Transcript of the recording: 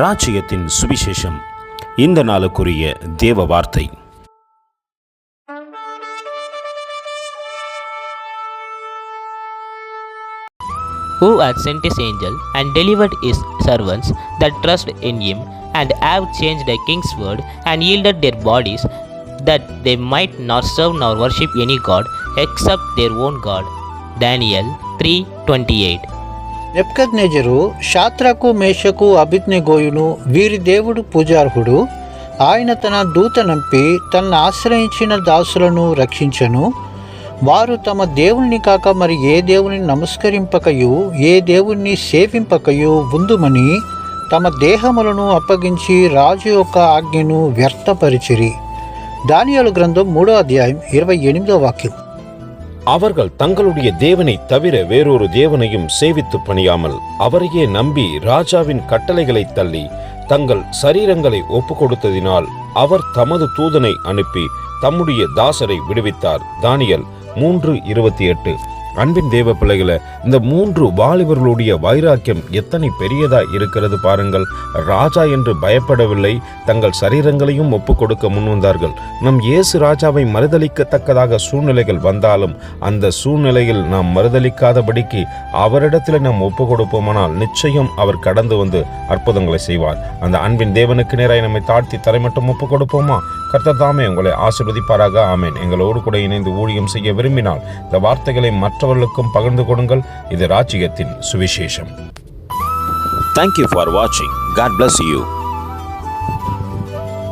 ராஜ்யத்தின் சுவிசேஷம் இந்த நாளுக்குரிய தேவ வார்த்தை who had sent his angel and delivered his servants that trust in him and have changed the king's word and yielded their bodies that they might not serve nor worship any god except their own god daniel 3:28 నెప్కద్నెజరు షాత్రకు మేషకు అభిజ్ఞగోయును వీరి దేవుడు పూజార్హుడు. ఆయన తన దూత నంపి తన ఆశ్రయించిన దాసులను రక్షించను. వారు తమ దేవుణ్ణి కాక మరి ఏ దేవుని నమస్కరింపకయు ఏ దేవుణ్ణి సేవింపకయు ఉందుమని తమ దేహములను అప్పగించి రాజు యొక్క ఆజ్ఞను వ్యర్థపరిచిరి. దానియాలు గ్రంథం మూడో అధ్యాయం ఇరవై ఎనిమిదో వాక్యం. அவர்கள் தங்களுடைய தேவனை தவிர வேறொரு தேவனையும் சேவித்து பணியாமல் அவரையே நம்பி ராஜாவின் கட்டளைகளை தள்ளி தங்கள் சரீரங்களை ஒப்பு கொடுத்ததினால் அவர் தமது தூதனை அனுப்பி தம்முடைய தாசரை விடுவித்தார். தானியல் மூன்று இருபத்தி எட்டு. அன்பின் தேவ பிள்ளைகளை இந்த மூன்று வாலிபர்களுடைய வைராக்கியம் எத்தனை பெரியதா இருக்கிறது பாருங்கள். ராஜா என்று பயப்படவில்லை தங்கள் சரீரங்களையும் ஒப்பு கொடுக்க முன்வந்தார்கள். நம் இயேசு ராஜாவை மறுதளிக்கத்தக்கதாக சூழ்நிலைகள் வந்தாலும் அந்த சூழ்நிலையில் நாம் மறுதளிக்காதபடிக்கு அவரிடத்தில் நாம் ஒப்பு கொடுப்போமானால் நிச்சயம் அவர் கடந்து வந்து அற்புதங்களை செய்வார். அந்த அன்பின் தேவனுக்கு நேராக நம்மை தாழ்த்தி தலைமட்டம் ஒப்பு கொடுப்போமா கர்த்தர் தாமே உங்களை ஆசிர்வதிப்பாராக. ஆமேன். எங்களோடு கூட இணைந்து ஊழியம் செய்ய விரும்பினால் இந்த வார்த்தைகளை மற்ற மற்றவர்களுக்கும் பகிர்ந்து கொடுங்கள். இது ராஜ்யத்தின் சுவிசேஷம். தேங்க்யூ ஃபார் வாட்சிங் காட் பிளஸ் யூ